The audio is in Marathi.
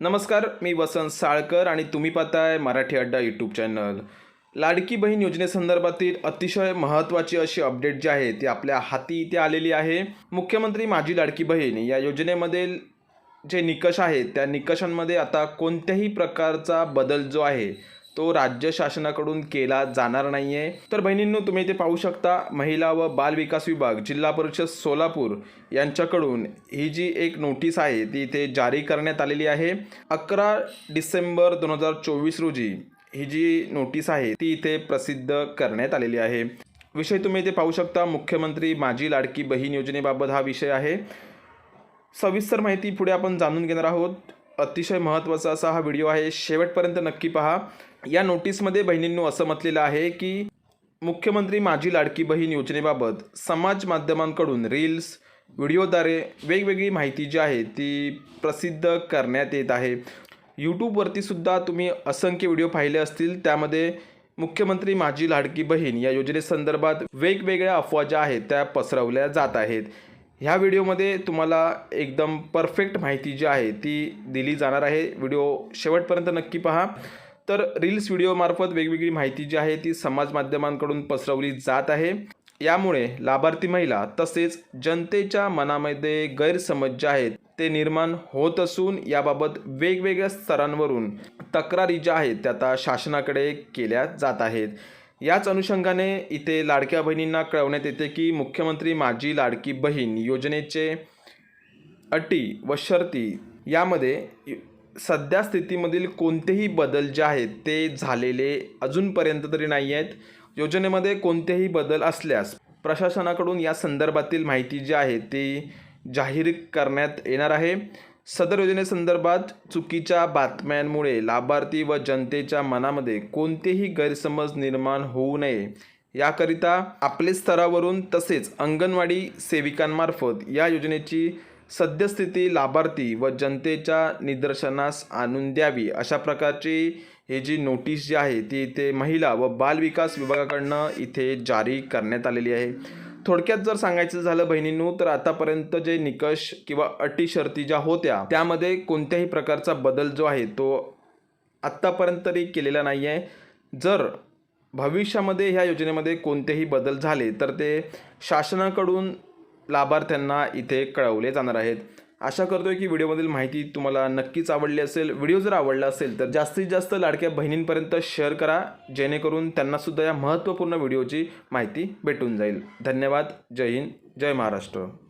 नमस्कार मी वसंत साळकर आणि तुम्ही पाहताय मराठी अड्डा यूट्यूब चॅनल लाडकी बहीण योजनेसंदर्भातील अतिशय महत्त्वाची अशी अपडेट जी आहे ती आपल्या हाती इथे आलेली आहे. मुख्यमंत्री माझी लाडकी बहीण या योजनेमध्ये जे निकष आहेत त्या निकषांमध्ये आता कोणत्याही प्रकारचा बदल जो आहे तो राज्य शासनाकडून केला जाणार नाही आहे तर बहिणींनो तुम्ही इथे पाहू शकता महिला व बाल विकास विभाग जिल्हा परिषद सोलापूर यांच्याकडून ही जी एक नोटीस आहे ती इथे जारी करण्यात आलेली आहे. अकरा डिसेंबर दोन हजार चोवीस रोजी ही जी नोटीस आहे ती इथे प्रसिद्ध करण्यात आलेली आहे. विषय तुम्ही इथे पाहू शकता मुख्यमंत्री माझी लाडकी बहीण योजनेबाबत हा विषय आहे. सविस्तर माहिती पुढे आपण जाणून घेणार आहोत. अतिशय महत्त्वाचा असा हा व्हिडिओ आहे. शेवटपर्यंत नक्की पहा. या नोटीसमध्ये बहिणींनो असं म्हटलेलं आहे की मुख्यमंत्री माझी लाडकी बहीण योजनेबाबत समाज माध्यमांकडून रील्स व्हिडिओद्वारे वेगवेगळी माहिती जी आहे ती प्रसिद्ध करण्यात येत आहे. यूट्यूबवरती सुद्धा तुम्ही असंख्य व्हिडिओ पाहिले असतील. त्यामध्ये मुख्यमंत्री माझी लाडकी बहीण या योजनेसंदर्भात वेगवेगळ्या अफवा ज्या आहेत त्या पसरवल्या जात आहेत. ह्या व्हिडिओमध्ये तुम्हाला एकदम परफेक्ट माहिती जी आहे ती दिली जाणार आहे. व्हिडिओ शेवटपर्यंत नक्की पहा. तर रील्स व्हिडिओमार्फत वेगवेगळी माहिती जी आहे ती समाज माध्यमांकडून पसरवली जात आहे. यामुळे लाभार्थी महिला तसेच जनतेच्या मनामध्ये गैरसमज जे आहेत ते निर्माण होत असून याबाबत वेगवेगळ्या स्तरांवरून तक्रारी ज्या आहेत त्या आता शासनाकडे केल्या जात आहेत. याच अनुषंगाने इथे लाडक्या बहिणींना कळवण्यात येते की मुख्यमंत्री माझी लाडकी बहीण योजनेचे अटी व शर्ती यामध्ये सध्या स्थितीमधील कोणतेही बदल जे आहेत ते झालेले अजूनपर्यंत तरी नाही आहेत. योजनेमध्ये कोणतेही बदल असल्यास प्रशासनाकडून या संदर्भातील माहिती जी आहे ती जाहीर करण्यात येणार आहे. सदर योजनेसंदर्भात चुकीच्या बातम्यांमुळे लाभार्थी व जनतेच्या मनामध्ये कोणतेही गैरसमज निर्माण होऊ नये. याकरिता आपले स्तरावरून तसेच अंगणवाडी सेविकांमार्फत या योजनेची सद्यस्थिती लाभार्थी व जनतेच्या निदर्शनास आणून द्यावी अशा प्रकारची ही जी नोटीस जी आहे ती इथे महिला व बालविकास विभागाकडनं इथे जारी करण्यात आलेली आहे. थोडक्यात जर सांगायचं झालं बहिणींनो तर आतापर्यंत जे निकष किंवा अटी शर्ती ज्या होत्या त्यामध्ये कोणत्याही प्रकारचा बदल जो आहे तो आत्तापर्यंत तरी केलेला नाही आहे. जर भविष्यामध्ये ह्या योजनेमध्ये कोणतेही बदल झाले तर ते शासनाकडून लाभार्थ्यांना इथे कळवले जाणार आहेत. आशा करतोय की व्हिडिओमधील माहिती तुम्हाला नक्कीच आवडली असेल. व्हिडिओ जर आवडला असेल तर जास्तीत जास्त लाडक्या बहिणींपर्यंत शेअर करा. जेणेकरून त्यांनासुद्धा या महत्त्वपूर्ण व्हिडिओची माहिती भेटून जाईल. धन्यवाद. जय हिंद. जय महाराष्ट्र.